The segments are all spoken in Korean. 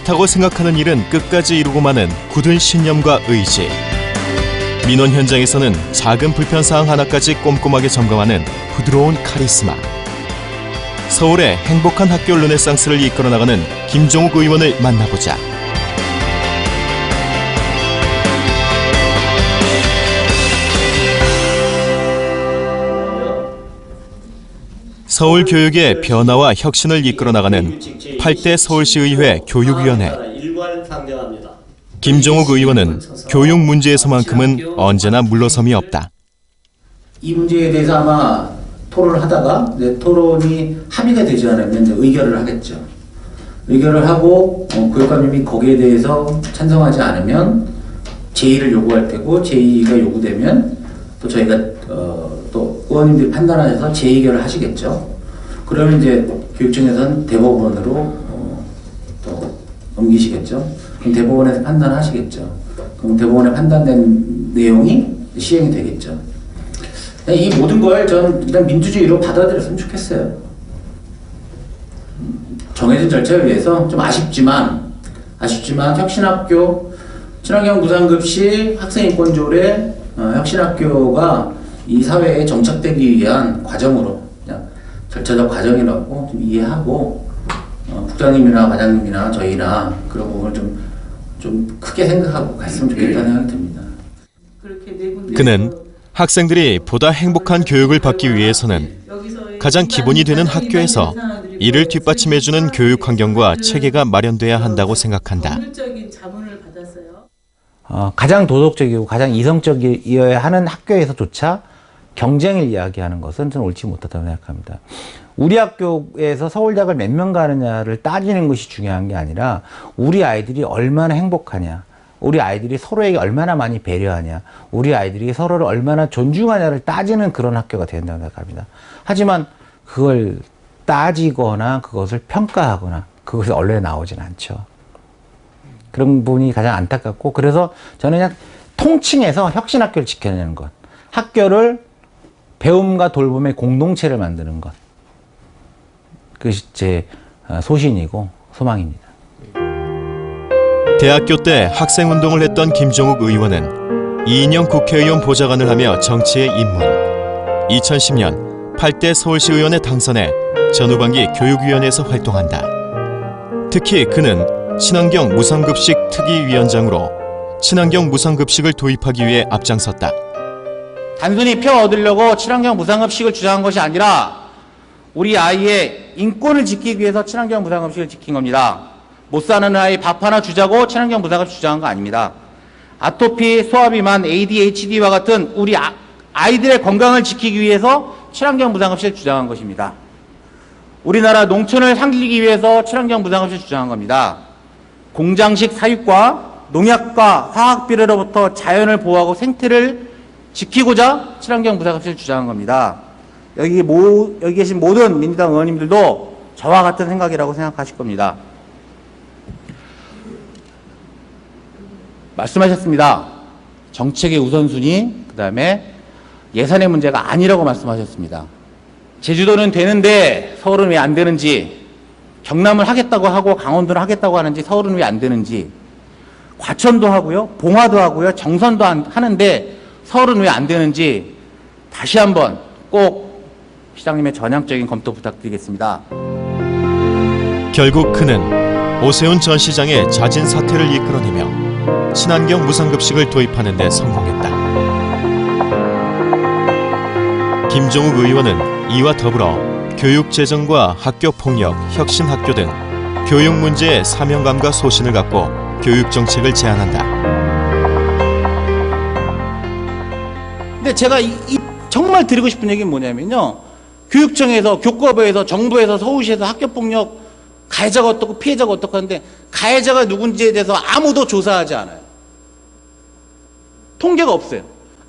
옳다고 생각하는 일은 끝까지 이루고 마는 굳은 신념과 의지. 민원 현장에서는 작은 불편 사항 하나까지 꼼꼼하게 점검하는 부드러운 카리스마. 서울의 행복한 학교 르네상스를 이끌어 나가는 김종욱 의원을 만나보자. 서울 교육의 변화와 혁신을 이끌어 나가는 8대 서울시의회 교육위원회. 김종욱 의원은 교육 문제에서만큼은 언제나 물러섬이 없다. 이 문제에 대해서 아마 토론을 하다가 토론이 합의가 되지 않으면 의결을 하겠죠. 의결을 하고 어, 교육감님이 거기에 대해서 찬성하지 않으면 제의를 요구할 테고 제의가 요구되면 또 저희가 어, 또 의원님들이 판단하셔서 재의결을 하시겠죠. 그러면 이제 교육청에서는 대법원으로 어, 또 넘기시겠죠. 그럼 대법원에서 판단하시겠죠. 그럼 대법원에 판단된 내용이 시행이 되겠죠. 이 모든 걸 저는 일단 민주주의로 받아들였으면 좋겠어요. 음, 정해진 절차에 의해서 좀 아쉽지만 아쉽지만 혁신학교 친환경 무상급식 학생인권조례 어, 혁신학교가 이 사회에 정착되기 위한 과정으로 절차적 과정이라고 좀 이해하고 어, 국장님이나 과장님이나 저희나 그런 부분을 좀, 좀 크게 생각하고 갔으면 좋겠다는 생각이 듭니다. 그는 학생들이 보다 행복한 교육을 받기 위해서는 가장 기본이 되는 학교에서 이를 뒷받침해주는 교육 환경과 체계가 마련돼야 한다고 생각한다. 어, 가장 도덕적이고 가장 이성적이어야 하는 학교에서조차 경쟁을 이야기하는 것은 저는 옳지 못하다고 생각합니다. 우리 학교에서 서울대학을 몇 명 가느냐를 따지는 것이 중요한 게 아니라 우리 아이들이 얼마나 행복하냐, 우리 아이들이 서로에게 얼마나 많이 배려하냐, 우리 아이들이 서로를 얼마나 존중하냐를 따지는 그런 학교가 된다고 생각합니다. 하지만 그걸 따지거나 그것을 평가하거나 그것이 언론에 나오진 않죠. 그런 부분이 가장 안타깝고 그래서 저는 그냥 통칭해서 혁신학교를 지켜내는 것, 학교를 배움과 돌봄의 공동체를 만드는 것, 그것이 제 어, 소신이고 소망입니다. 대학교 때 학생운동을 했던 김종욱 의원은 이인영 국회의원 보좌관을 하며 정치에 입문. 2010년 8대 서울시 의원에 당선해 전후반기 교육위원회에서 활동한다. 특히 그는 친환경 무상급식 특위위원장으로 친환경 무상급식을 도입하기 위해 앞장섰다. 단순히 표 얻으려고 친환경 무상급식을 주장한 것이 아니라 우리 아이의 인권을 지키기 위해서 친환경 무상급식을 지킨 겁니다. 못 사는 아이 밥 하나 주자고 친환경 무상급식 주장한 거 아닙니다. 아토피, 소아비만, ADHD와 같은 우리 아, 아이들의 건강을 지키기 위해서 친환경 무상급식을 주장한 것입니다. 우리나라 농촌을 살리기 위해서 친환경 무상급식을 주장한 겁니다. 공장식 사육과 농약과 화학 비료로부터 자연을 보호하고 생태를 지키고자 친환경 무상급식을 주장한 겁니다. 여기 모, 여기 계신 모든 민주당 의원님들도 저와 같은 생각이라고 생각하실 겁니다. 말씀하셨습니다. 정책의 우선순위, 그 다음에 예산의 문제가 아니라고 말씀하셨습니다. 제주도는 되는데 서울은 왜 안 되는지, 경남을 하겠다고 하고 강원도를 하겠다고 하는지 서울은 왜 안 되는지, 과천도 하고요, 봉화도 하고요, 정선도 하는데 서울은 왜 안 되는지 다시 한번 꼭 시장님의 전향적인 검토 부탁드리겠습니다. 결국 그는 오세훈 전 시장의 자진 사퇴를 이끌어내며 친환경 무상급식을 도입하는 데 성공했다. 김종욱 의원은 이와 더불어 교육 재정과 학교 폭력, 혁신 학교 등 교육 문제에 사명감과 소신을 갖고 교육 정책을 제안한다. 근데 제가 이, 이 정말 드리고 싶은 얘기는 뭐냐면요. 교육청에서, 교과부에서, 정부에서, 서울시에서 학교폭력 가해자가 어떻고 피해자가 어떻고 하는데 가해자가 누군지에 대해서 아무도 조사하지 않아요. 통계가 없어요.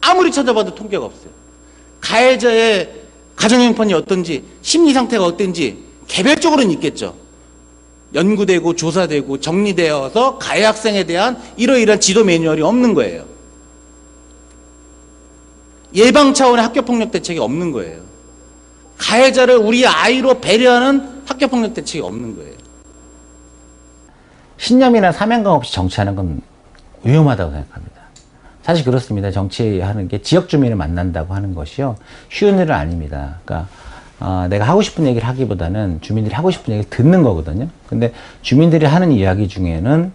아무리 찾아봐도 통계가 없어요. 가해자의 가정 형편이 어떤지, 심리 상태가 어떤지 개별적으로는 있겠죠. 연구되고 조사되고 정리되어서 가해 학생에 대한 이러이러한 지도 매뉴얼이 없는 거예요. 예방 차원의 학교폭력 대책이 없는 거예요. 가해자를 우리 아이로 배려하는 학교폭력 대책이 없는 거예요. 신념이나 사명감 없이 정치하는 건 위험하다고 생각합니다. 사실 그렇습니다. 정치하는 게 지역 주민을 만난다고 하는 것이요. 쉬운 일은 아닙니다. 그러니까, 어, 내가 하고 싶은 얘기를 하기보다는 주민들이 하고 싶은 얘기를 듣는 거거든요. 근데 주민들이 하는 이야기 중에는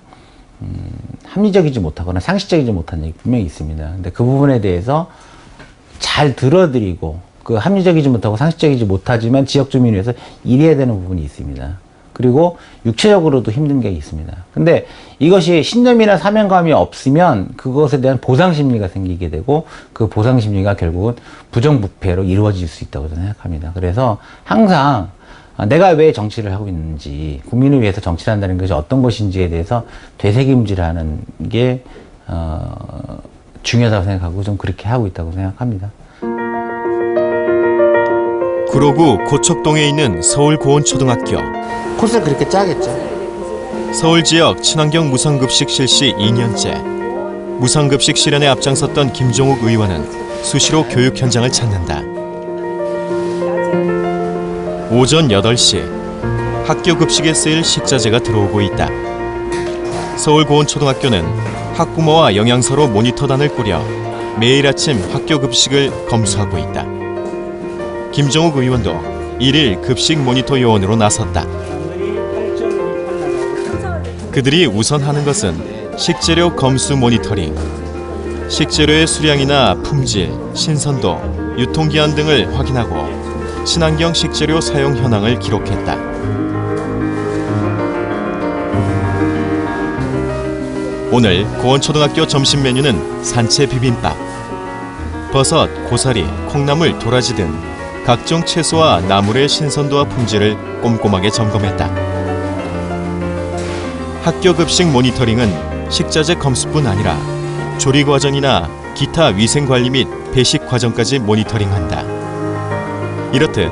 음, 합리적이지 못하거나 상식적이지 못한 얘기 분명히 있습니다. 근데 그 부분에 대해서 잘 들어드리고 그 합리적이지 못하고 상식적이지 못하지만 지역 주민을 위해서 일해야 되는 부분이 있습니다. 그리고 육체적으로도 힘든 게 있습니다. 근데 이것이 신념이나 사명감이 없으면 그것에 대한 보상 심리가 생기게 되고 그 보상 심리가 결국은 부정부패로 이루어질 수 있다고 저는 생각합니다. 그래서 항상 내가 왜 정치를 하고 있는지 국민을 위해서 정치를 한다는 것이 어떤 것인지에 대해서 되새김질하는 게 어, 중요하다고 생각하고 좀 그렇게 하고 있다고 생각합니다. 구로구 고척동에 있는 서울고온초등학교. 코스를 그렇게 짜겠죠. 서울 지역 친환경 무상급식 실시 2년째. 무상급식 실현에 앞장섰던 김종욱 의원은 수시로 교육 현장을 찾는다. 오전 8시 학교 급식에 쓰일 식자재가 들어오고 있다. 서울고온초등학교는 학부모와 영양사로 모니터단을 꾸려 매일 아침 학교 급식을 검수하고 있다. 김종욱 의원도 일일 급식 모니터 요원으로 나섰다. 그들이 우선 하는 것은 식재료 검수 모니터링. 식재료의 수량이나 품질, 신선도, 유통기한 등을 확인하고 친환경 식재료 사용 현황을 기록했다. 오늘 고원초등학교 점심 메뉴는 산채 비빔밥. 버섯, 고사리, 콩나물, 도라지 등 각종 채소와 나물의 신선도와 품질을 꼼꼼하게 점검했다. 학교 급식 모니터링은 식자재 검수뿐 아니라 조리 과정이나 기타 위생 관리 및 배식 과정까지 모니터링한다. 이렇듯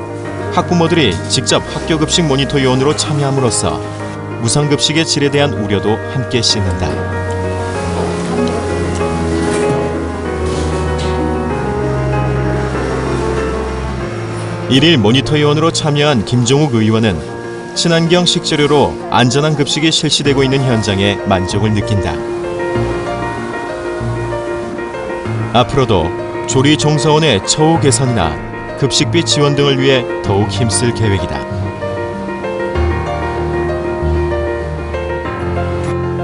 학부모들이 직접 학교 급식 모니터 요원으로 참여함으로써 무상급식의 질에 대한 우려도 함께 씻는다. 일일 모니터 요원으로 참여한 김종욱 의원은 친환경 식재료로 안전한 급식이 실시되고 있는 현장에 만족을 느낀다. 앞으로도 조리 종사원의 처우 개선이나 급식비 지원 등을 위해 더욱 힘쓸 계획이다.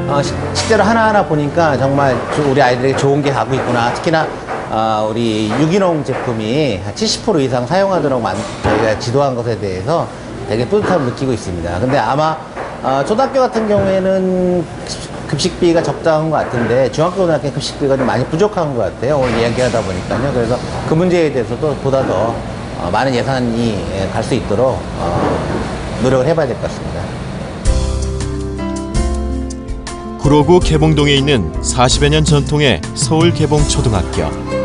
어, 시- 실제로 하나하나 보니까 정말 조- 우리 아이들에게 좋은 게 가고 있구나. 특히나 어, 우리 유기농 제품이 70% 이상 사용하도록 만, 저희가 지도한 것에 대해서 되게 뿌듯함을 느끼고 있습니다. 근데 아마 어, 초등학교 같은 경우에는 급식비가 적당한 것 같은데 중학교 고등학교 급식비가 좀 많이 부족한 것 같아요. 오늘 이야기하다 보니까요. 그래서 그 문제에 대해서도 보다 더 어, 많은 예산이 갈 수 있도록 어, 노력을 해봐야 될 것 같습니다. 구로구 개봉동에 있는 40여 년 전통의 서울 개봉 초등학교.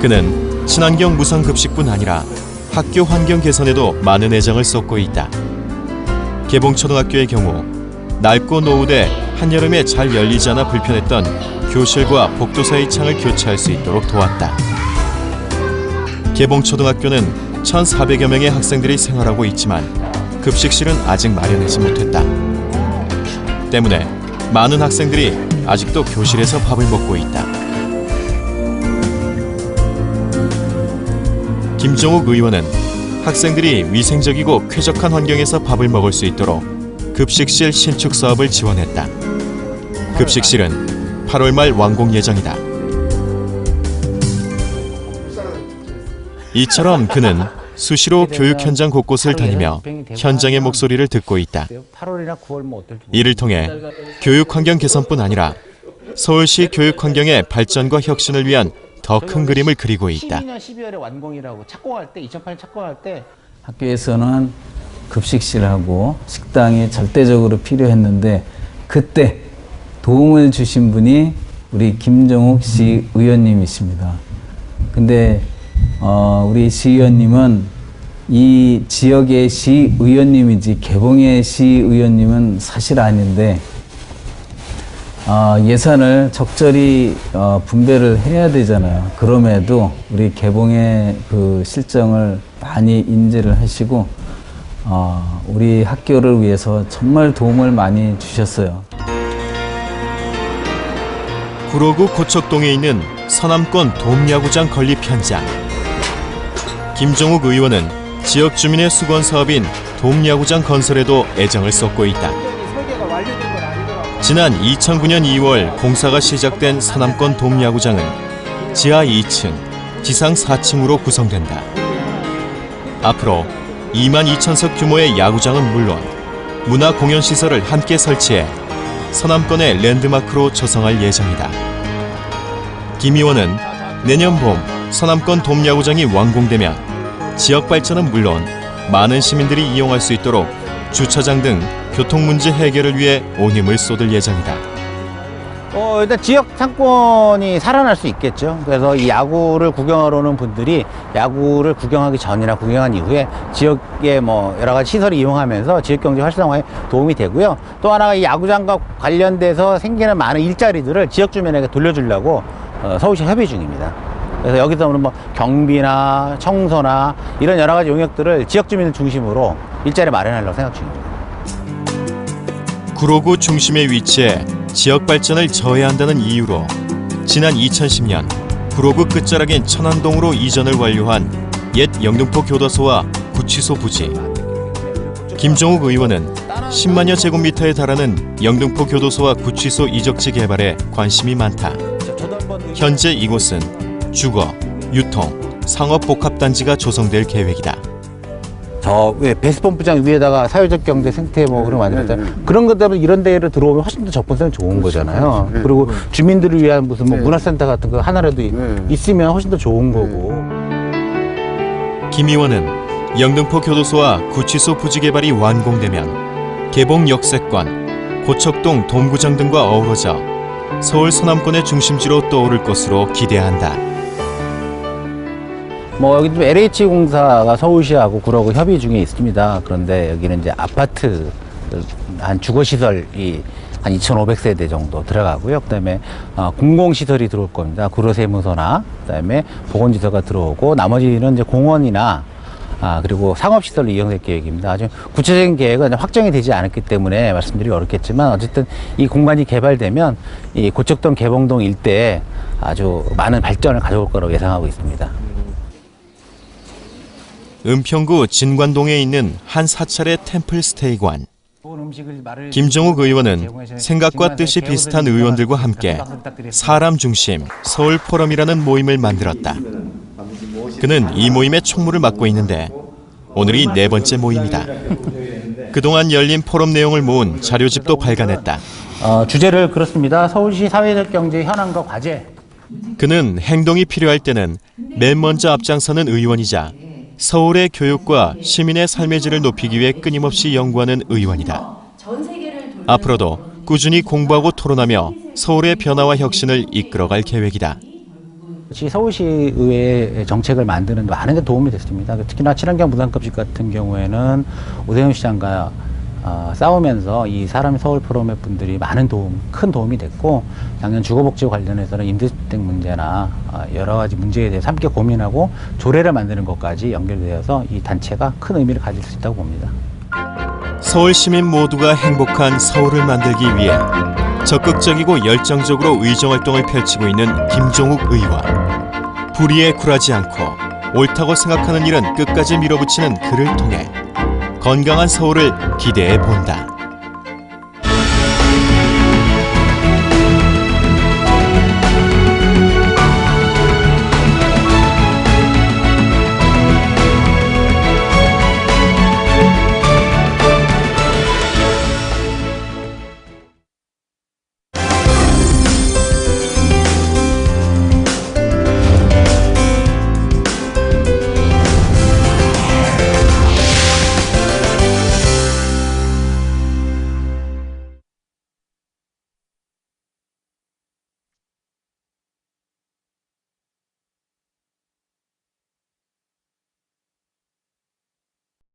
그는 친환경 무상급식뿐 아니라 학교 환경 개선에도 많은 애정을 쏟고 있다. 개봉 초등학교의 경우 낡고 노후돼 한여름에 잘 열리지 않아 불편했던 교실과 복도 사이 창을 교체할 수 있도록 도왔다. 개봉 초등학교는 1,400여 명의 학생들이 생활하고 있지만 급식실은 아직 마련하지 못했다. 때문에 많은 학생들이 아직도 교실에서 밥을 먹고 있다. 김종욱 의원은 학생들이 위생적이고 쾌적한 환경에서 밥을 먹을 수 있도록 급식실 신축 사업을 지원했다. 급식실은 8월 말 완공 예정이다. 이처럼 그는 수시로 교육 현장 곳곳을 다니며 현장의 목소리를 듣고 있다. 8월이나 9월 뭐 어떨지 이를 통해 교육 환경 개선뿐 아니라 서울시 교육 환경의 발전과 혁신을 위한 더 큰 그림을 그리고 있다. 12년 12월에 완공이라고 착공할 때 2008년 착공할 때 학교에서는 급식실하고 식당이 절대적으로 필요했는데 그때 도움을 주신 분이 우리 김정욱 시 의원님이십니다. 근데 어, 우리 시 의원님은 이 지역의 시 의원님이지 개봉의 시 의원님은 사실 아닌데 어, 예산을 적절히 어, 분배를 해야 되잖아요. 그럼에도 우리 개봉의 그 실정을 많이 인지를 하시고 어, 우리 학교를 위해서 정말 도움을 많이 주셨어요. 구로구 고척동에 있는 서남권 돔야구장 건립 현장. 김종욱 의원은 지역 주민의 수건 사업인 돔야구장 건설에도 애정을 쏟고 있다. 지난 2009년 2월 공사가 시작된 서남권 돔야구장은 지하 2층, 지상 4층으로 구성된다. 앞으로 2만 2천석 규모의 야구장은 물론 문화 공연 시설을 함께 설치해 서남권의 랜드마크로 조성할 예정이다. 김 의원은 내년 봄 서남권 돔야구장이 완공되면 지역 발전은 물론 많은 시민들이 이용할 수 있도록 주차장 등 교통 문제 해결을 위해 온 힘을 쏟을 예정이다. 어, 일단 지역 상권이 살아날 수 있겠죠. 그래서 이 야구를 구경하러 오는 분들이 야구를 구경하기 전이나 구경한 이후에 지역의 뭐 여러 가지 시설을 이용하면서 지역 경제 활성화에 도움이 되고요. 또 하나가 이 야구장과 관련돼서 생기는 많은 일자리들을 지역 주민에게 돌려주려고 어, 서울시 협의 중입니다. 그래서 여기서 오는 뭐 경비나 청소나 이런 여러 가지 용역들을 지역 주민을 중심으로 일자리 마련하려고 생각 중입니다. 구로구 중심에 위치해 지역 발전을 저해한다는 이유로 지난 2010년 구로구 끝자락인 천안동으로 이전을 완료한 옛 영등포 교도소와 구치소 부지. 김종욱 의원은 10만여 제곱미터에 달하는 영등포 교도소와 구치소 이적지 개발에 관심이 많다. 현재 이곳은 주거, 유통, 상업 복합단지가 조성될 계획이다. 저왜 베스펌프장 위에다가 사회적 경제 생태 뭐 그런 거 만들었잖아요. 그런 것 때문에 이런 데를 들어오면 훨씬 더 접근성이 좋은 거잖아요. 그리고 주민들을 위한 무슨 뭐 문화센터 같은 거 하나라도 있으면 훨씬 더 좋은 거고. 김 의원은 영등포 교도소와 구치소 부지 개발이 완공되면 개봉 역세권, 고척동 동구장 등과 어우러져 서울 서남권의 중심지로 떠오를 것으로 기대한다. 뭐 여기 좀 LH 공사가 서울시하고 구로구 협의 중에 있습니다. 그런데 여기는 이제 아파트 한 주거 시설이 한 2,500세대 정도 들어가고요. 그다음에 어, 공공 시설이 들어올 겁니다. 구로세무서나 그다음에 보건지서가 들어오고 나머지는 이제 공원이나 아, 그리고 상업시설로 이용될 계획입니다. 아주 구체적인 계획은 확정이 되지 않았기 때문에 말씀드리기 어렵겠지만 어쨌든 이 공간이 개발되면 이 고척동 개봉동 일대에 아주 많은 발전을 가져올 거라고 예상하고 있습니다. 은평구 진관동에 있는 한 사찰의 템플 스테이관. 김종욱 의원은 생각과 뜻이 비슷한 의원들과 함께 사람 중심 서울 포럼이라는 모임을 만들었다. 그는 이 모임의 총무를 맡고 있는데 오늘이 네 번째 모임이다. 그동안 열린 포럼 내용을 모은 자료집도 발간했다. 어, 주제를 그렇습니다. 서울시 사회적 경제 현황과 과제. 그는 행동이 필요할 때는 맨 먼저 앞장서는 의원이자 서울의 교육과 시민의 삶의 질을 높이기 위해 끊임없이 연구하는 의원이다. 앞으로도 꾸준히 공부하고 토론하며 서울의 변화와 혁신을 이끌어갈 계획이다. 시 서울시 의회 정책을 만드는 데 많은 데 도움이 됐습니다. 특히나 친환경 부담급식 같은 경우에는 오세훈 시장과 어, 싸우면서 이 사람 서울 포럼의 분들이 많은 도움, 큰 도움이 됐고 작년 주거복지 관련해서는 임대주택 문제나 어, 여러 가지 문제에 대해서 함께 고민하고 조례를 만드는 것까지 연결되어서 이 단체가 큰 의미를 가질 수 있다고 봅니다. 서울 시민 모두가 행복한 서울을 만들기 위해 적극적이고 열정적으로 의정 활동을 펼치고 있는 김종욱 의원. 불의에 굴하지 않고 옳다고 생각하는 일은 끝까지 밀어붙이는 그를 통해 건강한 서울을 기대해 본다.